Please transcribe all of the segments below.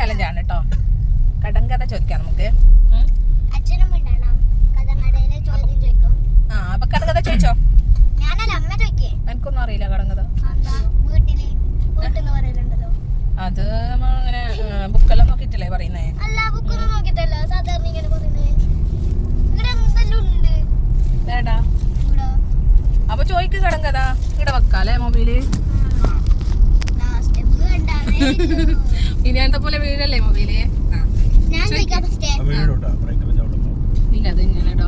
Challenge ആണ് കേട്ടോ കടം കഥ ചോദിക്കാം നമുക്ക്. ആ അപ്പൊ കടം കഥ ചോദിച്ചോ? എനിക്കൊന്നും അറിയില്ല കടം കഥ. അത് അങ്ങനെ ബുക്കെല്ലാം നോക്കിട്ടല്ലേ പറയുന്നേ? അപ്പൊ ചോദിക്കും കടം കഥ. ഇവിടെ വെക്കാല്ലേ മൊബൈൽ? ഇനിയാണത്തെ പോലെ വീഴല്ലേ മൊബൈലേ? ഇല്ല അത് ഇങ്ങനെട്ടോ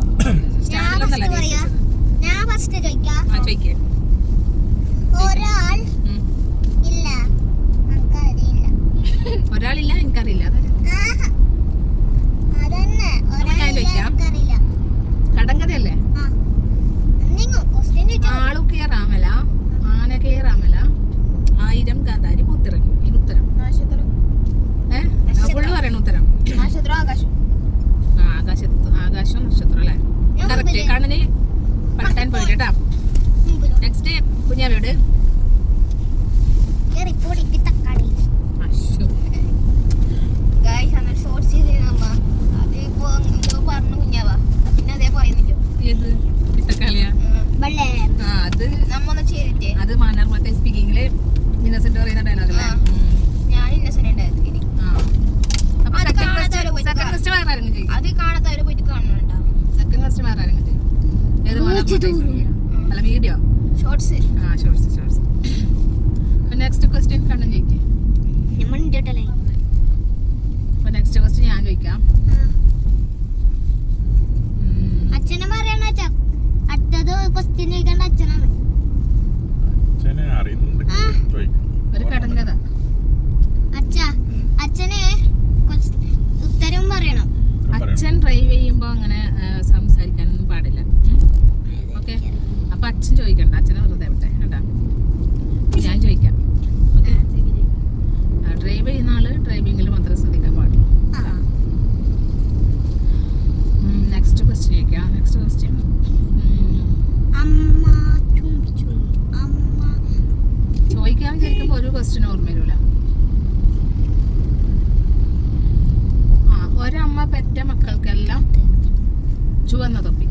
ഒരാൾ ഇല്ല. എനിക്കറിയില്ല. എത്താൻ പോയിട്ട് കേട്ടോ നെക്സ്റ്റ് കുഞ്ഞാവിയോട്. അത് മാനർ മറ്റേ സ്പീക്കിംഗിൽ ഇന്നസെന്റ് പറയുന്ന ഡയലോഗ് അല്ലേ ഞാൻ ഇന്നസെന്റ് ഉണ്ടായിരുന്നു അത് കാണാത്ത അല്ല വീഡിയോ ഷോർട്സ് ആ shorts shorts next question Kannan ചോദിക്കേ. നമ്മൾ ഇന്ത്യട്ടല്ലേ അപ്പോൾ നെക്സ്റ്റ് ക്വസ്റ്റ്യൻ ഞാൻ ചോദിക്കാം. അച്ഛനെ പറയണ അച്ഛൻ അടുത്തത് ക്വസ്റ്റ്യൻ ചോദിക്കേണ്ട അച്ഛനാണ്. പഠിക്കാൻ വിചാരിക്കുമ്പോൾ ഒരു ക്വസ്റ്റ്യൻ ഓർമ്മ വരില്ല ആ ഒരമ്മ പെറ്റ മക്കൾക്കെല്ലാം ചുവന്ന തൊപ്പി.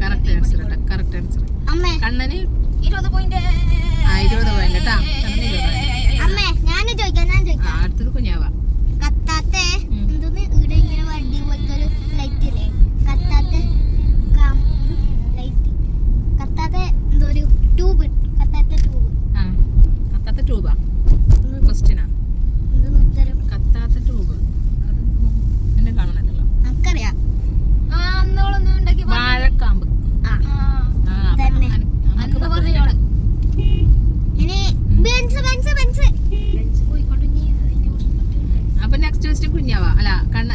കറക്റ്റ് ആൻസർ കേട്ടോ കറക്റ്റ് ആൻസർ കണ്ണന് ഇരുപത് പോയിന്റ് ആ ഇരുപത് പോയിന്റ് കേട്ടാ അടുത്തത് കുഞ്ഞാവാ. Next west കുഞ്ഞാവാ. അല്ല കണ്ണ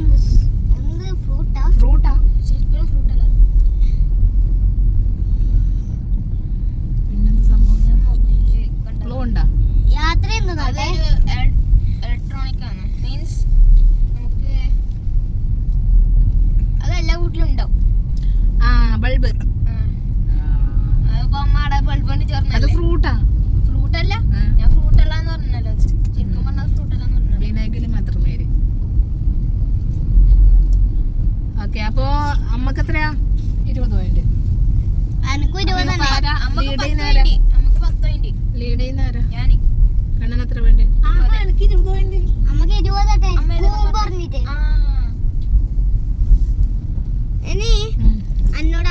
yalnız അപ്പോ അമ്മയ്ക്ക് എത്രയാ? ഇരുപത് പോയിന്റ് ലീഡ് ചെയ്യുന്ന ആരാ കണ്ണൻ എത്ര വേണ്ടേ എനിക്ക് ഇരുപത് പോയിന്റ് അമ്മയ്ക്ക് ഇരുപത് പറഞ്ഞിട്ടേ ഇനി എന്നോട്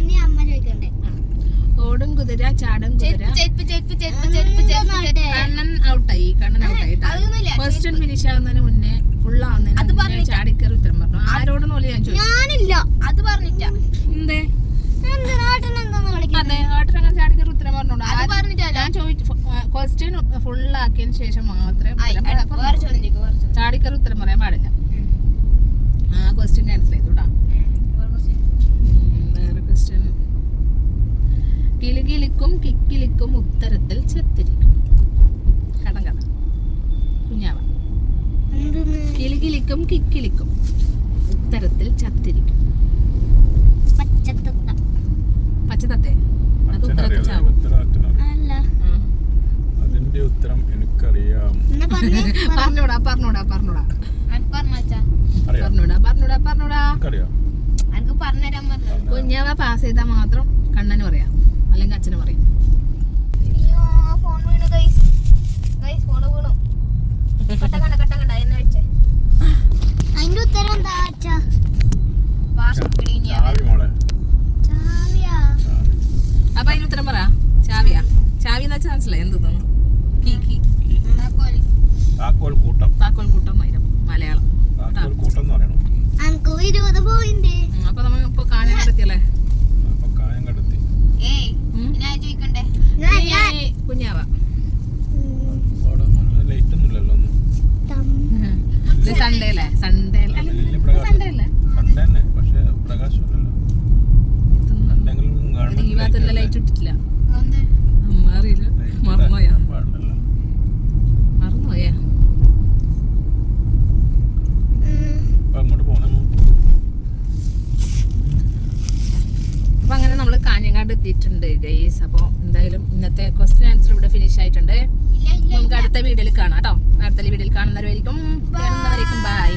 നീ അമ്മ ചോദിക്കണ്ടേ? ഓടും കുതിര ചാടും കുതിര. കണ്ണൻ ഔട്ടായി കണ്ണൻ ഔട്ടായി ഫസ്റ്റ് ഫിനിഷ് ആകുന്നതിന് മുന്നേ അത്. ചാടിക്കറി ഉത്തരം പറഞ്ഞു. ആരോടെന്ന് പോലെ ഞാൻ ചോദിച്ചു ഞാനില്ല. അത് പറഞ്ഞിട്ട. എന്തേ? അതെ ഏട്ടൻ അങ്ങനെ ചാടിക്കറി ഉത്തരം പറഞ്ഞോളൂ അത് പറഞ്ഞിട്ടല്ല. ഞാൻ ചോദിച്ചു ക്വസ്റ്റ്യൻ ഫുൾ ആക്കിയതിന് ശേഷം മാത്രമേ. ചാടിക്കറി ഉത്തരം പറയാൻ പാടില്ല. ആ ക്വസ്റ്റ്യൻ ക്യാൻസൽ ചെയ്തു കേട്ടോ ഉം. വേറെ question. ഉം, വേറെ ക്വസ്റ്റ്യൻ കിലുകിലിക്കും കിക്കിലിക്കും ഉത്തരത്തിൽ ചെത്തിരിക്കും കടം കഥ കുഞ്ഞാവ കിലുകിലിക്കും കിക്കിലിക്കും ഉത്തരത്തിൽ ചത്തിരിക്കും പച്ചത്തത്ത. പച്ചതത്തെ അത് ഉത്തരത്തിൽ അച്ഛനറിയാം ചാവും ഉത്തരം അച്ഛനറിയാം അല്ല. ആ. അതിന്റെ ഉത്തരം എനിക്കറിയാം. എന്നാ പറഞ്ഞേ, പറ. പറഞ്ഞൂടാ പറഞ്ഞൂടാ. പറഞ്ഞൂടാ പറഞ്ഞൂടാ പറഞ്ഞൂടാ പറഞ്ഞൂടാ. എനിക്കറിയാം. പറഞ്ഞുതരാൻ പറഞ്ഞു? കുഞ്ഞാവ പാസ് ചെയ്താൽ മാത്രം കണ്ണന് പറയാം. വെച്ചാൽ മനസ്സിലായി എന്ത് തോന്നുന്നു? താക്കോൽ കൂട്ടം. താക്കോൽ കൂട്ടം വരും മലയാളം. താക്കോൽ കൂട്ടം എന്ന് പറയണം. അപ്പൊ നമ്മൾ ഇപ്പൊ ചോദിക്കണ്ടേ? ഏയ്, കുഞ്ഞാവ സൺഡേ അല്ലേ സൺഡേ സൺഡേ അല്ലേ സൺഡേ തന്നെ പക്ഷെ സൺഡേങ്കിലും ഈ ഭാഗത്തുള്ള ലൈറ്റ് ഇട്ടിട്ടില്ല എന്ത് ഉം, അറിയില്ല മറന്നുപോയാ പാടില്ലല്ലോ മറന്നുപോയാ അപ്പൊ അങ്ങോട്ട് പോകണം അപ്പൊ അങ്ങനെ നമ്മൾ കാഞ്ഞങ്ങാട് എത്തിയിട്ടുണ്ട് ഗൈസ് അപ്പോൾ എന്തായാലും ഇന്നത്തെ ക്വസ്റ്റ്യൻ ആൻസർ ഇവിടെ ഫിനിഷ് ആയിട്ടുണ്ട്. നമുക്ക് അടുത്ത വീഡിയോയിൽ കാണാം കേട്ടോ. അടുത്ത വീഡിയോയിൽ കാണുന്നവരായിരിക്കും. ബൈ.